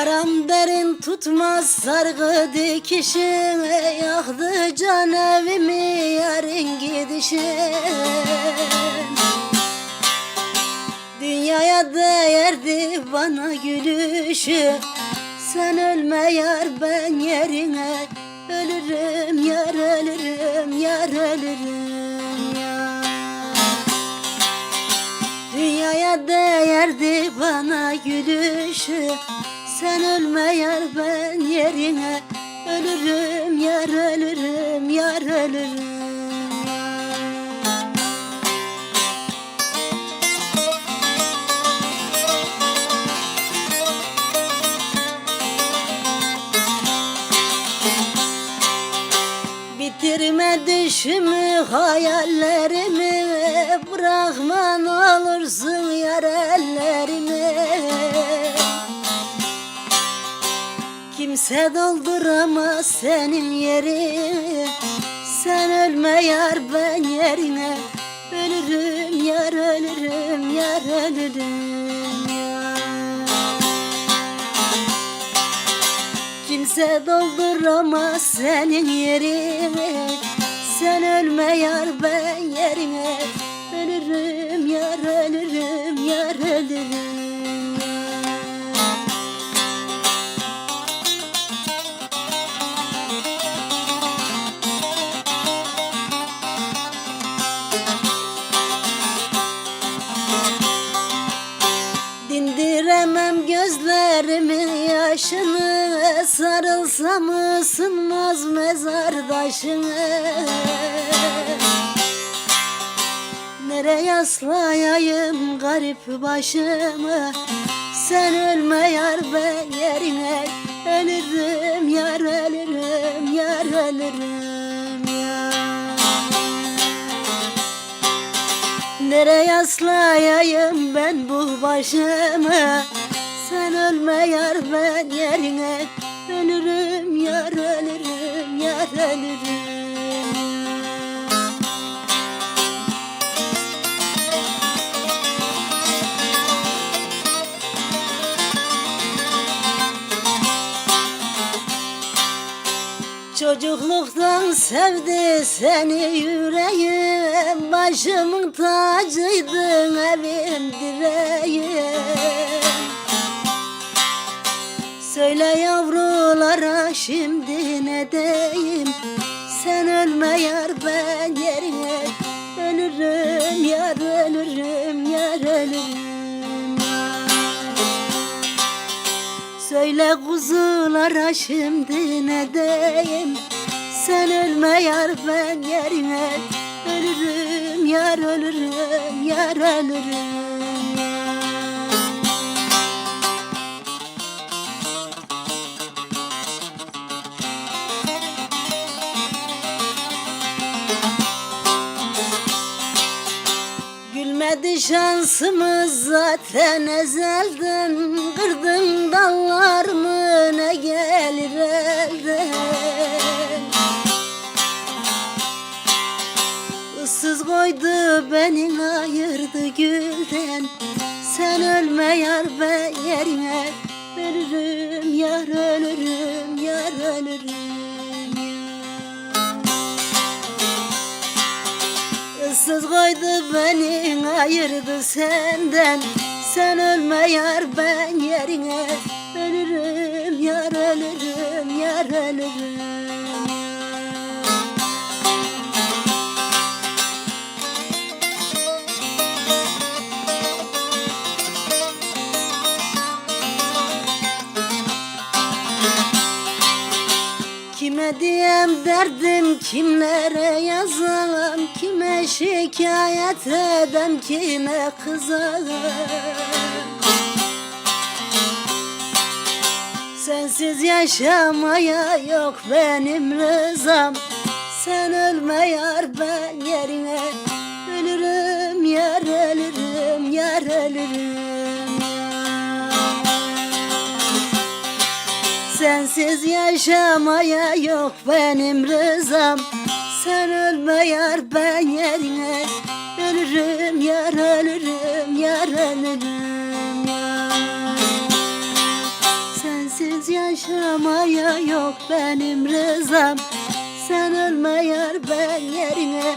Yaram derin tutmaz sargı dikişin Yaktı can evimi yarın gidişin Dünyaya değerdi bana gülüşü Sen ölme yar ben yerine Ölürüm yar ölürüm yar ölürüm yar Dünyaya değerdi bana gülüşü Sen ölme yar ben yerine Ölürüm yar ölürüm yar ölürüm. Bitirme düşümü hayallerimi Bırakma ne olursun yar ellerimi Kimse dolduramaz senin yerini Sen ölme yar ben yerine Ölürüm yar ölürüm yar ölürüm yar. Kimse dolduramaz senin yerini Sen ölme yar ben yerine yaşını Sarılsam ısınmaz mezar taşını Nereye yaslayayım garip başımı? Sen ölme yar ben yerine Ölürüm yar ölürüm yar ölürüm yar. Nereye yaslayayım ben bu başımı Sen ölme yar ben yerine. Ölürüm yar ölürüm yar ölürüm. Çocukluktan sevdi seni yüreğim. Başımın tacıydın evim direğim Söyle yavrulara şimdi ne diyeyim? Sen ölme yar ben yerine Ölürüm yar ölürüm yar ölürüm. Söyle kuzulara şimdi ne diyeyim? Sen ölme yar ben yerine Ölürüm yar ölürüm yar ölürüm Gülmedi şansımız zaten ezelden. Kırdın dallarımı ne gelir elden? Issız koydu beni ayırdı gülden. Sen ölme yar ben yerine Ölürüm yar ölürüm yar ölürüm Issız koydu beni ayırdı senden. Sen ölme yar ben yerine Ölürüm yar ölürüm yar ölürüm Kime diyem derdim kimlere yazalım Kime şikayet edem kime kızalım? Sensiz yaşamaya yok benim rızam Sen ölme Sensiz yaşamaya yok benim rızam. Sen ölme yar ben yerine Ölürüm yar ölürüm yar ölürüm yar. Sensiz yaşamaya yok benim rızam. Sen ölme yar ben yerine